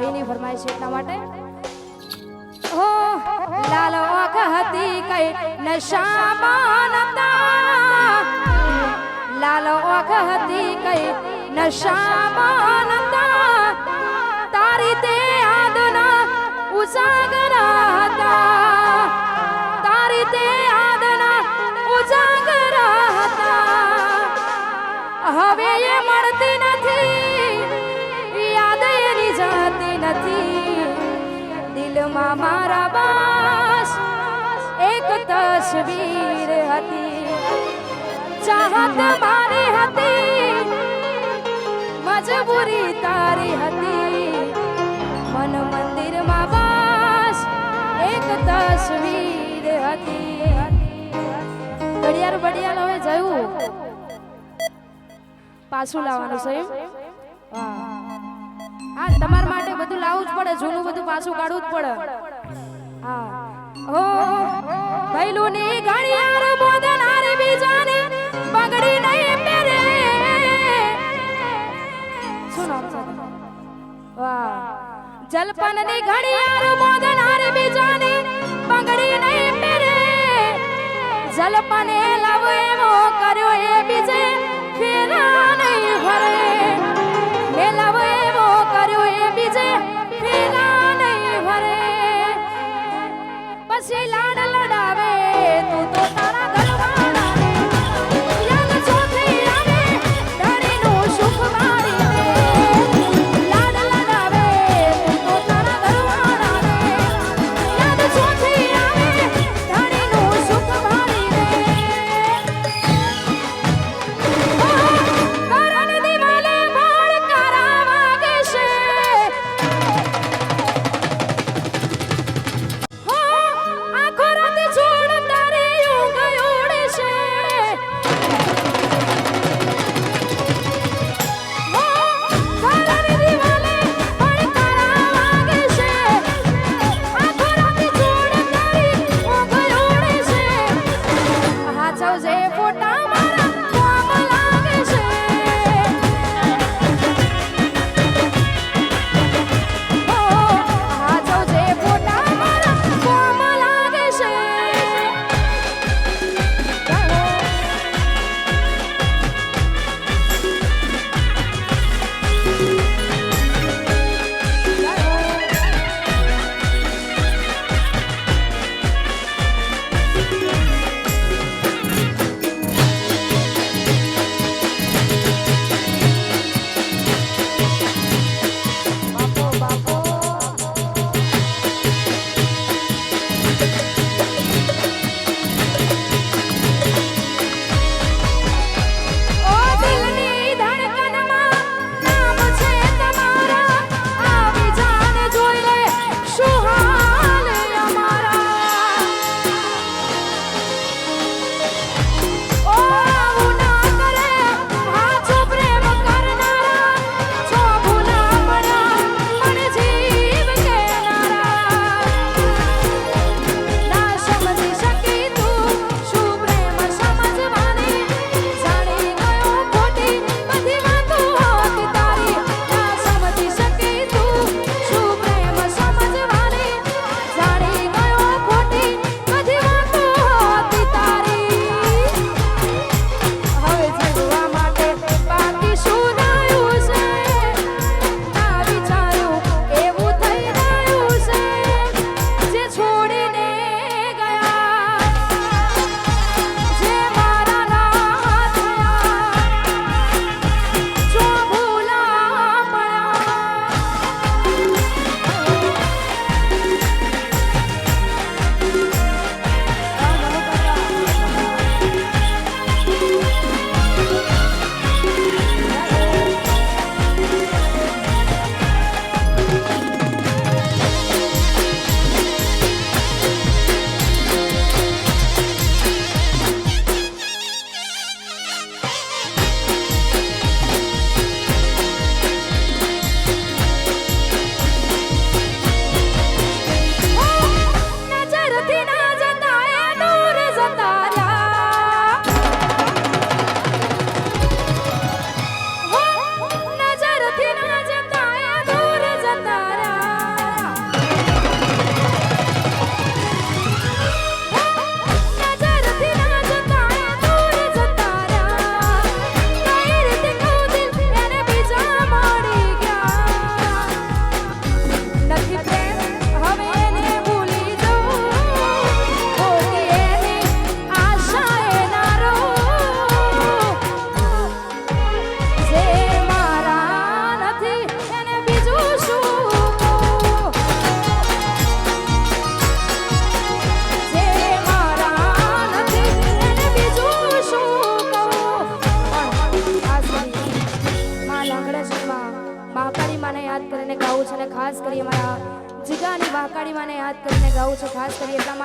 ભાઈની ફરમાઈશ એટલા માટે? હો, લાલ આંખ હતી કઈ નશામાં લાલ આંખ હતી કઈ નશામાં નતા. તારી તે આદના ઉજાગરા હતા. તારી તે આદના ઉજાગરા હતા. હવે એ મળતી નથી. દિલમાં મારા બાસ એક તસવીર હતી ચાહત મારી હતી, મજબૂરી તારી હતી મન મંદિરમાં બાસ એક તસવીર હતી ઘડિયાળ બડિયાળ હવે જયું પાછું લાવવાનું છે? વાહ. હા, તમારા માટે બધું લાવવું જ પડે, જૂનું બધું પાછું કાઢવું જ પડે. હા. ઓ ભૈલુની ઘડિયાળ મોદનાર બીજાની પગડી નહીં પહેરે. શું નામ છે? તમારું? વાહ. જલપનની ઘડિયાળ મોદનાર બીજાની પગડી નહીં પહેરે. જલપને લાવ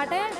માટે